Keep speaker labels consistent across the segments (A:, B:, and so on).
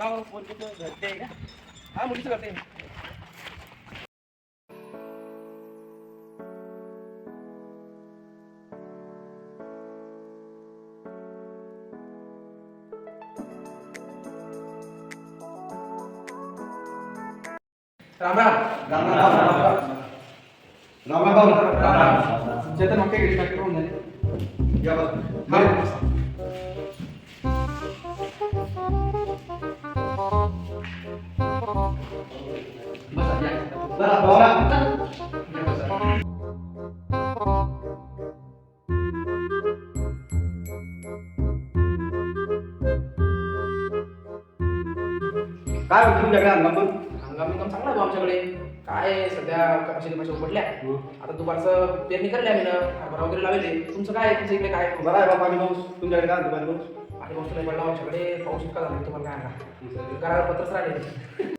A: का हो, पोरगीचं घरचे आहे का हा मुलीचं करते राम राम
B: राम राम राम राम राम राम
A: चेतन मग काही डिस्ट्रॅक्ट होऊन झाले
B: या बस.
A: बसा, या.
B: काय होतं तुमच्याकडे हंगाम
A: हंगाम एकदम चांगला आहे भाऊ आमच्याकडे. काय सध्या कपाशी कपाशी उघडल्या आता दुपारचं पेरणी करली आम्ही ना. हरभरा वगैरे लावले तुमचं काय आहे? तुमच्या इकडे काय
B: बरं आहे बाबा पाऊस. तुमच्याकडे काय होतं पाऊस?
A: आणि पाऊस नाही पडला. आमच्याकडे पाऊस इतका झाला तुम्हाला काय घराला पत्रच राहिले.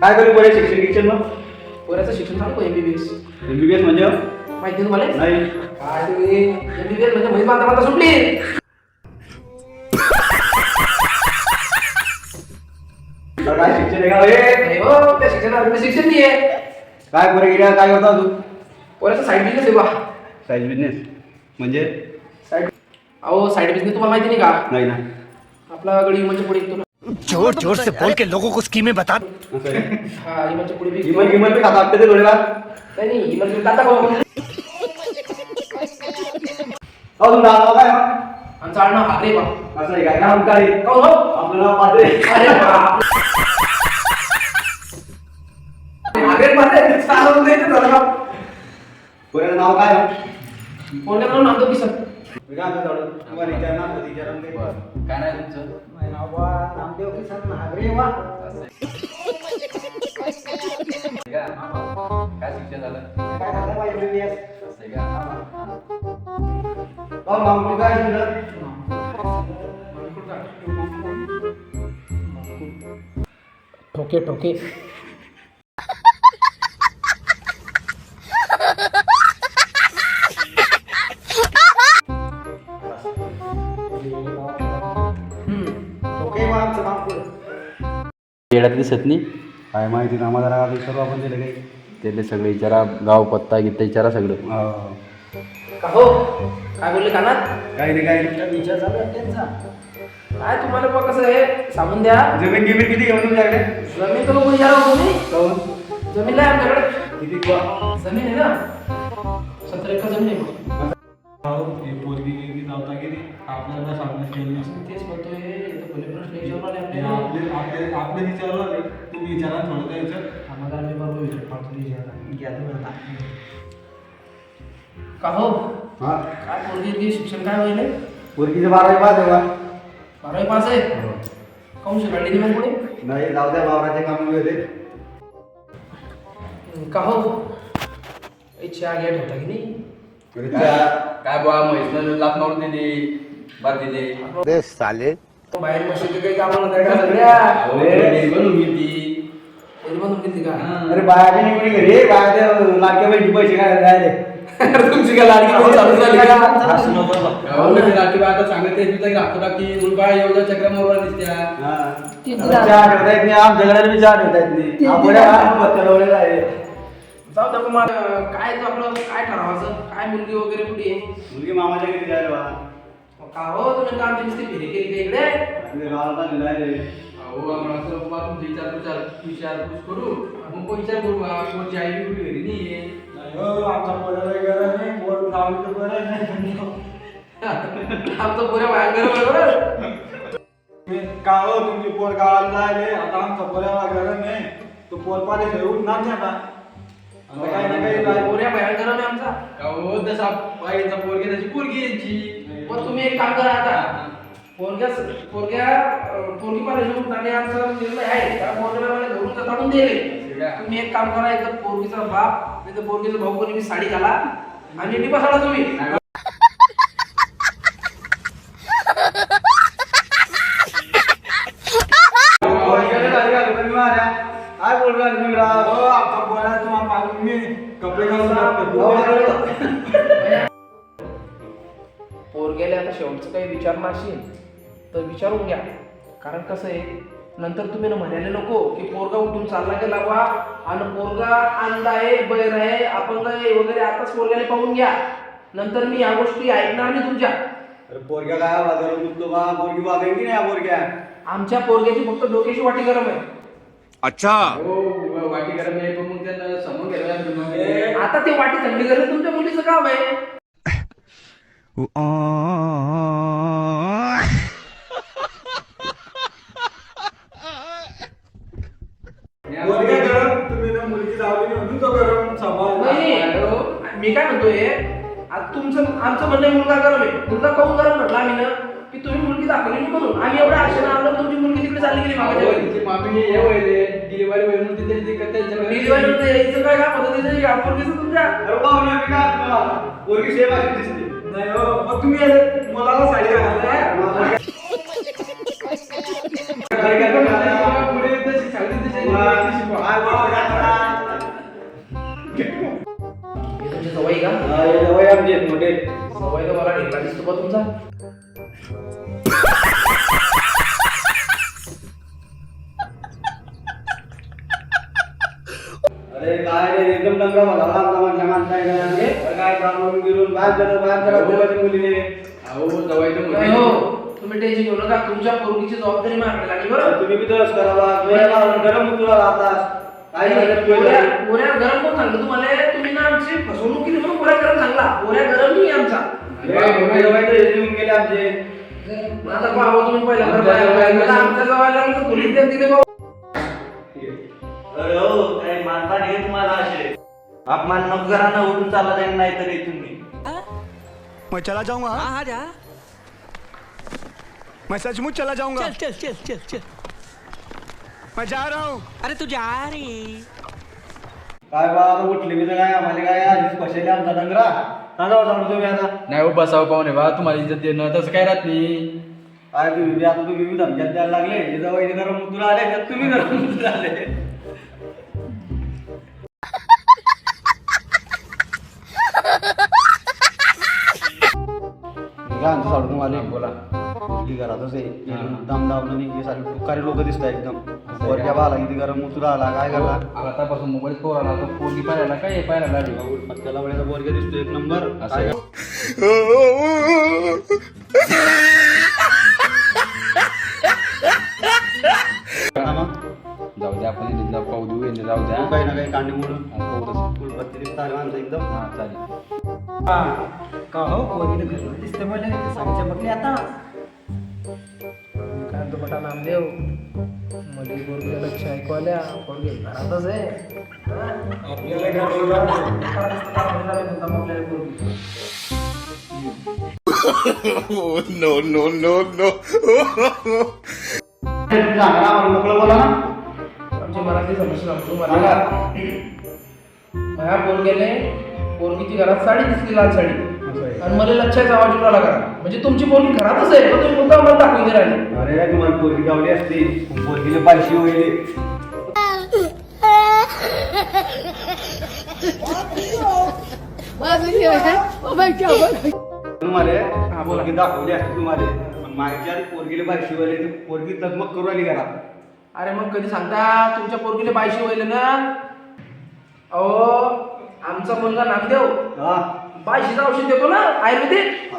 A: काय
B: करू बरे शिक्षण शिक्षण मग?
A: पोऱ्याचं शिक्षण सांगतो एमबीबीएस
B: एमबीबीएस म्हणजे?
A: माहिती तुम्हाला?
B: नाही.
A: काय तुम्ही? एमबीबीएस म्हणजे म्हैस बांधता माता सुटली.
B: काय शिक्षण आहे का बे?
A: नाही हो त्या शिक्षणावर शिक्षण नाही आहे
B: काय पोरे गेल्या काय करता तू
A: पोराचं साईड बिझनेस आहे बा.
B: साईज बिझनेस म्हणजे?
A: अहो साईड बिझनेस तुम्हाला माहिती नाही का?
B: नाही ना.
A: आपला गडी म्हणजे पुढे येतो ना.
C: जोर जोर से बोल के लोगों को स्कीमें बता।
A: इमल
B: इमल पे नाव काय
A: आमचं
B: नाव काय
A: कोण हो।
B: नाव तो काय
D: झालं
B: काय झालं
A: ठोके ठोके.
D: येड्यात दिसत नाही.
B: काय माहिती ना आम्हाला जरा सर्व आपण दिलं काही.
D: त्याले सगळे विचारा गाव पत्ता गीता विचारा सगळं.
B: हो.
A: का हो? काय बोलले कानात?
B: काही नाही काही नाही.
A: विचार चालू आहे त्यांचा. काय तुम्हाला बघ कसं आहे? सांगून द्या.
B: जमीन गिमीन किती घेऊन तुमच्याकडे
A: जमीन तर बघून विचारा तुम्ही.
B: काहून?
A: जमीन नाही आमच्याकडे.
B: किती?
A: जमीन आहे ना? सत्तर एकर जमीन आहे.
E: पोरगी गेली जाता गेली आपल्याला सांगणं
A: तेच
E: म्हणतो
A: हे
E: आपले आपले विचारलं आले तुम्ही विचारा थोडं काय विचार.
A: आम्हाला आम्ही बरोबर विचार पाठवून विचारा घ्या तुम्ही का हो? काय पोरगी शिक्षण काय होईल?
B: पोरगीचं बारावी पास आहे
A: बारावी पास आहे? हो. काहून शिकायली मग पुढे?
B: नाही जाऊ द्या वावराचे काम होते
A: का हो? इच्छा गेट होता की नाही?
D: काय बुवा म्हैसनं लात मारून बात दिली
C: अरे साले
A: बाहेर म्हशीचं काही काम नव्हतं का सगळ्या
D: अहो,
A: रेडी
B: अरे बाया पैसे काय राहिले
A: तुमची
D: सांगत आहे, तुझा एक हात टाकी, उलट बाया एवढ्या हा.
B: तीन- ठेवता येत नाही आमच्याकडे बी ठेवता येत नाही
A: जाऊ द्या मग काय तो आपलं? काय ठरवायचं? काय मुलगी वगैरे कुठे आहे?
B: मुलगी मामाच्या घरी जायला बा.
A: का हो? तुम्ही का आमची नुसती फेरी केली का इकडे?
B: आपल्या गावाला चाललेलं आहे रे.
D: अहो आम्हाला असं बाबा तुमचा विचार विचार विचारपूस करू. मग कोण विचार करू बा? कोणची आई बी घरी नाहीये.
E: नाही हो, आमचा पोराला गरज नाही पोर गावी तर गरज नाही
A: आमचं पुऱ्या बाहेर बरोबर.
E: मी का हो तुमची पोर गावाला जायले? आता आमचा पोराला गरज नाही तो पोर पाणी ठेवून नाही आता आता काही ना काही काय
A: पुऱ्या बाहेर गरम आहे आमचा.
D: अहो तसा बाईचा पोरगी त्याची पोरगी यांची.
A: पण तुम्ही एक काम करा आता. पोरग्या पोरग्या अं, पोरगी पाहिजे आणि आमचा निर्णय आहे. त्या पोरग्याला मला गेले तुम्ही एक काम करा एकदा पोरगीचा बाप नाही तर पोरगीचा भाऊ कोणी मी साडी घाला आणि टिपा साडा तुम्ही.
B: पोरग्याला मारा. काय बोलू राव? हो, आमचा पोरा तुम्हाला मालूम नाही. कपडे घालून टाकतो.
A: पोरगेले आता शेवटचं काही विचारणार असेल तर विचारून घ्या. कारण कसं आहे नंतर तुम्ही ना म्हणायला नको की पोरगा उठून चालला गेला बा. आणि पोरगा अंध आहे बैर आहे अपंग आहे वगैरे आताच पोरग्याला पाहून घ्या. नंतर मी या गोष्टी ऐकणार नाही तुमच्या.
B: अरे पोरग्या काय बाजारात उठतो बा? पोरगी वागेल की नाही या पोरग्या.
A: आमच्या पोरग्याची फक्त डोक्याची वाटी गरम आहे.
F: अच्छा
D: हो वाटी गरम नाही पण मग त्यांना समोर घ्यायला
A: आता ते वाटी थंडी तुमच्या मुलीचं काम आहे
B: पोरग्या गरम तुम्ही ना मुलगी लावली म्हणून तो गरम सांभाळ
A: नाही मी काय म्हणतोय आता तुमचं आमचं म्हणणं आहे मुलगा गरम आहे मुलगा काऊन गरम म्हटलं आम्ही ना की तुम्ही मुलगी दाखवली नाही म्हणून? आम्ही एवढ्या आशेनं आलो तुमची मुलगी तिकडे चालली गेली मागाच्या वेळी.
D: मामी हे वयले डिलिव्हरी तिथे त्यांच्या
A: डिलिव्हरी होते यायचं काय का? पद्धतीचं या पोरगीचं तुमच्या?
B: अरे पाहुणे मी काय? पोरगी अशी दिसते. नाही हो मग तुम्ही मुलाला साडी घालायला
A: मला
B: माणसा काय सांगून गिरून देवाच्या मुलीने.
D: अहो जवायचं.
A: हो. तुम्ही टेन्शन घेऊ नका तुमच्या पोरगीची जबाबदारी माझ्याकडे लागली बरं?
B: तुम्ही बी तरच करावा डोळ्याला गरम उतरा राहतात काय
A: गरम कोण सांगलं तुम्हाला तुम्ही ना आमची फसवणूक केली म्हणून पोऱ्या गरम सांगला. पोऱ्या गरम नाही आमचा.
B: आमचे
A: आता पाहावं तुम्ही पहिला आमच्या जवळ तिथे भाऊ
C: अरे हो काही मानता नाही तुम्हाला असे. अपमान नको करा ना उठून चालला जाईल नाही तरी तुम्ही
F: मैं चला जाऊंगा हाँ? जा. मैं सचमुच चला जाऊंगा।
G: चल चल चल चल चल.
F: मैं जा रहा हूँ।
G: अरे तू जा रे.
B: काय बा आता उठले मी तर काय आम्हाला काय आधीच फसेले आमचा डंगरा. सांगा जाऊन तुम्ही आता.
D: नाही हो बसावं पाहुणे बा तुम्हाला इज्जत देणं तसं काय राहत नाही.
B: काय तुम्ही बी आता तुम्ही बी धमक्यात द्यायला लागले. हे जवळ इथे गरम उतरा आले त्यात तुम्ही गरम उतरा आले. आमचं साडू तुम्हाला
D: बोला.
B: मुलगी घरातच आहे दम दावलं नाही हे सारे तुकारी लोक दिसत एकदम. वरच्या बाला किती गरम उतरा आला काय करला
D: आतापासून मोबाईल पोर आला तो पोरगी पाहायला काय पाहायला लागली?
B: त्याला वेळेला बोरगे दिसतो एक नंबर.
D: असं जाऊ द्या
B: तू काही ना काही कांडी मोडून
D: आणि पाहू तसं.
B: फुलपत्ती दिसत आले माणसं एकदम
D: हा चालेल
H: का हो पोरगी तर घरला दिसते मला सांगच्या बघले आता
A: काय म्हणतो बटा नामदेव मुली पोरगीला लक्ष ऐकू आल्या पोरगी घरातच आहे हा?
B: आपल्याला काय बोलणार?
A: आपल्याला पोरगी.
F: नो नो
A: मराठी समस्या सांगतो मला माझ्या पोरगेले पोरगीची घरात साडी दिसली लाल साडी. आणि मला लक्षाचा आवाज आला करा म्हणजे तुमची पोरगी घरातच आहे पण तुम्ही मुद्दा मला दाखवून राहिली.
B: अरे तुम्हाला पोरगी गावली असती. पोरगीले पाचशे होईल. तुम्हाला
A: हा.
B: पोरगी दाखवली असती तुम्हाला. मागच्या आधी पोरगीले पाचशे होईल पोरगी तगमग करू आली घरात.
A: अरे मग कधी सांगता? तुमच्या पोरगीले बायशी होईल ना? अहो आमचा मुलगा नामदेव
B: हा.
A: बायशीचं औषध देतो ना आयुर्वेदिक.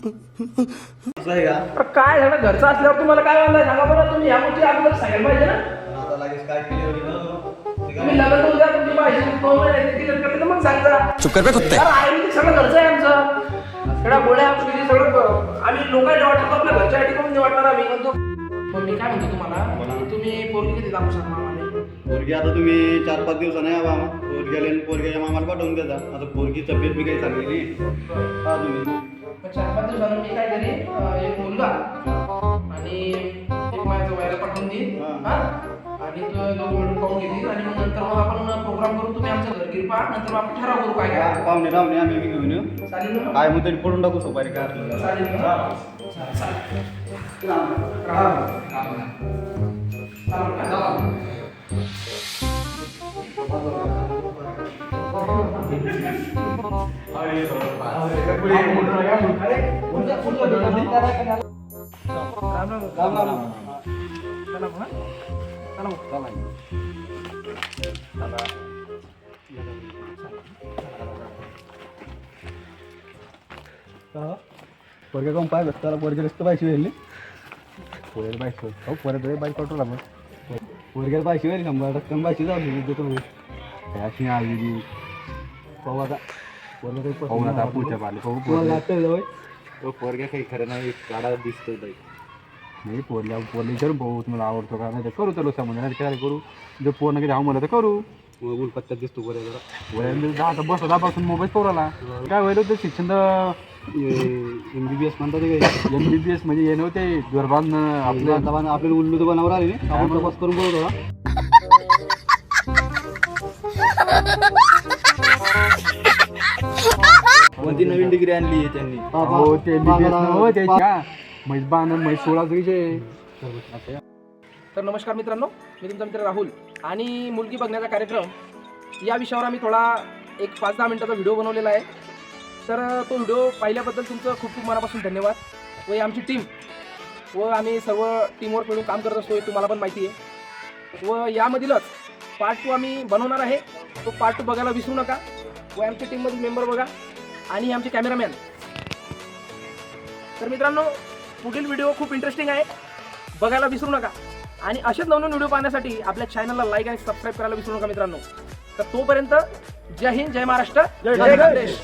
B: असं आहे का?
A: तर काय झालं? घरचं असल्यावर तुम्हाला काय वाटलं सांगा बरं तुम्ही ह्या गोष्टी अगोदर सांगायला पाहिजे ना.
B: आता लगेच काय केली होती ना? ते
A: तुम्ही
B: काय?
A: लग्न उद्या तुमची तर मग सांगा.
F: चुप कर बे कुत्ते
A: यार, आयुर्वेदिक सगळं घरचं आहे आमचं. सगळ्या गोळ्या औषधी म्हणजे सगळं आम्ही लोकांनी वाटत आपल्या घरच्या ठिकाणी म्हणजे वाटणार आम्ही. म्हणतो पण मी काय म्हणतो तुम्हाला? तुम्ही पोरगी किती दाखवू शकता आम्हाला
B: पोरगी आता तुम्ही चार पाच दिवस नाही दिवसाने पोरगी आले आणि पोरगी मामाला पाठवून देता आता पोरगी तब्येत बी काही चांगली नाही. हा तुम्ही.
A: चार पाच दिवसानं मी काय करेन एक मुलगा आणि एक माझ्या व्हायला पाठवून देईन. आणि तो दोघं पाहून घेतील आणि मग नंतर मग आपण प्रोग्राम करून तुम्ही आमच्या घर गिर पहा नंतर मग आपण ठराव करू काय काय
B: पाहुणे रावणे आम्ही बी घेऊन येऊ
A: चालेल ना
B: काय मग तरी पडून टाकू सुपारी काय हरकत नाही.
A: चालेल ना चालेल
B: पोरगे कोण पाय त्याला पोरगे रस्ते पाहिजे वेळली पोरगे पाहिजे हो पोरगे बाईक पाठवला मग. पोरगे पाहिजे वेळी शंभर पाहिजे जाऊ शकतो अशी आली पाहू आता. पोरगे काही पाहू आता पुढच्या पाहिले पाहू. तो पोरगे काही खरं नाही काढा दिसतो नाही पोरल्या पोरले विचारून पाहू. तुम्हाला आवडतो का नाही तर करू चलो समजा नाही काय करू? जर काही म्हणलं तर करू. मग पत्त्यात दिसतो पोऱ्या जरा. आता बस दापासून मोबाईल पोराला काय व्हायला होतं शिक्षण एम बी बी एस म्हणतात एम बी बी एस म्हणजे हे नव्हते गरबान आपल्या आपल्याला उल्लू तर बनावर आले आपण तपास करून बोलतो कोणती नवीन डिग्री आणली त्यांनी.
E: हो ते हो का म्हैस बाण म्हैस सोळा
A: तर नमस्कार मित्रांनो मी तुमचा मित्र राहुल. आणि मुलगी बघण्याचा कार्यक्रम या विषयावर आम्ही थोडा एक पाच दहा मिनिटाचा व्हिडिओ बनवलेला आहे. तर तो व्हिडिओ पाहिल्याबद्दल तुमचं खूप खूप मनापासून धन्यवाद. व आमची टीम व आम्ही सर्व टीमवर मिळून काम करत असतो हे तुम्हाला पण माहिती आहे. व यामधीलच पार्ट टू आम्ही बनवणार आहे. तो पार्ट टू बघायला विसरू नका. व आमच्या टीममधील मेंबर बघा. आणि आमचे कॅमेरामॅन तर मित्रांनो पुढील व्हिडिओ खूप इंटरेस्टिंग आहे. बघायला विसरू नका. आणि असेच नवनवीन व्हिडिओ पाहण्यासाठी आपल्या चॅनलला लाईक आणि सबस्क्राईब करायला विसरू नका मित्रांनो. तर तोपर्यंत जय हिंद जय महाराष्ट्र जय जय गणेश